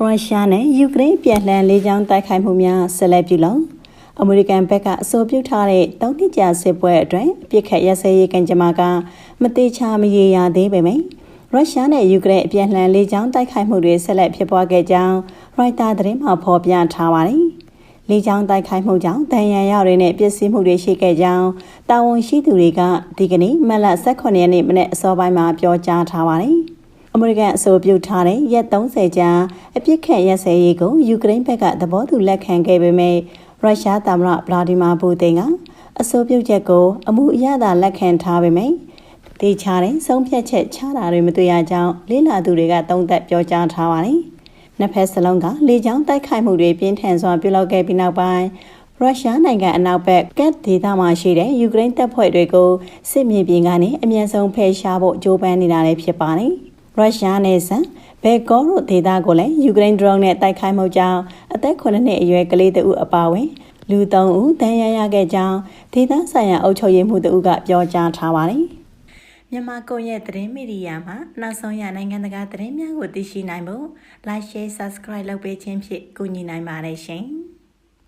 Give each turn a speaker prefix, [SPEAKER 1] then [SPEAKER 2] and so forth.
[SPEAKER 1] ရုရှားနဲ့ယူကရိန်းပြည်လှန်လေးချောင်းတိုက်ခိုက်မှုများဆက်လက်ပြုလုပ်အမေရိကန်ဘက်ကအဆိုပြုထားတဲ့တောင်းတကြစစ်ပွဲအတွက်ပြစ်ခတ်ရစဲရေးကံကြမ္မာကမတိချာမရေရာသေးပေမယ့်ရုရှားနဲ့ယူကရိန်းအပြန်လှန်လေးချောင်းတိုက်ခိုက်မှုတွေဆက်လက်ဖြစ်ပွားခဲ့ကြောင်းရိုက်တာသတင်းမှာဖော်ပြထားပါတယ်။လေးချောင်းတိုက်ခိုက်မှုကြောင့်တန်ရန်ရတွေနဲ့ပစ္စည်းမှုတွေရှိခဲ့ကြောင်းတာဝန်ရှိသူတွေကဒီကနေ့မက်လ18ရက်နေ့မနေ့အစောပိုင်းမှာပြောကြားထားပါတယ်။ အမေရိကန်အဆိုပြုထားတဲ့ရက်30ကြာအပြစ်ခတ်ရက်စဲရေးကိုယူကရိန်းဘက်ကသဘောတူလက်ခံခဲ့ပေမဲ့ရုရှားသမ္မတဗလာဒီမာပူတင်ကအဆိုပြုချက်ကို အမှုအရသာလက်ခံထားပေမဲ့တေချာတဲ့ဆုံးဖြတ်ချက်ချတာတွေမတွေ့ရကြောင်းလေးလာသူတွေကသုံးသပ်ပြောကြားထားပါတယ်။နှစ်ဖက်စလုံးကလေကြောင်းတိုက်ခိုက်မှုတွေပြင်းထန်စွာပြုလုပ်ခဲ့ပြီးနောက်ပိုင်းရုရှားနိုင်ငံအနောက်ဘက်ကတ်ဒေသမှာရှိတဲ့ယူကရိန်းတပ်ဖွဲ့တွေကိုစစ်မြေပြင်ကနေအမြန်ဆုံးဖယ်ရှားဖို့ကြိုးပမ်းနေတာလည်းဖြစ်ပါတယ်။ ရုရှားနယ်စပ်ဘယ်ကောရိုဒေသကိုလည်းယူကရိန်းဒရုန်းနဲ့တိုက်ခိုက်မှုကြောင့်အသက်9နှစ်အရွယ်ကလေးတဦးအပါအဝင်လူ3ဦးဒဏ်ရာရခဲ့ကြောင်းဒေသဆိုင်ရာအုပ်ချုပ်ရေးမှူးတဦးကပြောကြားထားပါတယ်။မြန်မာကွန်ရက်သတင်းမီဒီယာမှာနောက်ဆုံးရနိုင်ငံတကာသတင်းများကိုသိရှိနိုင်ဖို့ Like Share Subscribe လုပ်ပေးခြင်းဖြင့်ကူညီနိုင်ပါတယ်ရှင်။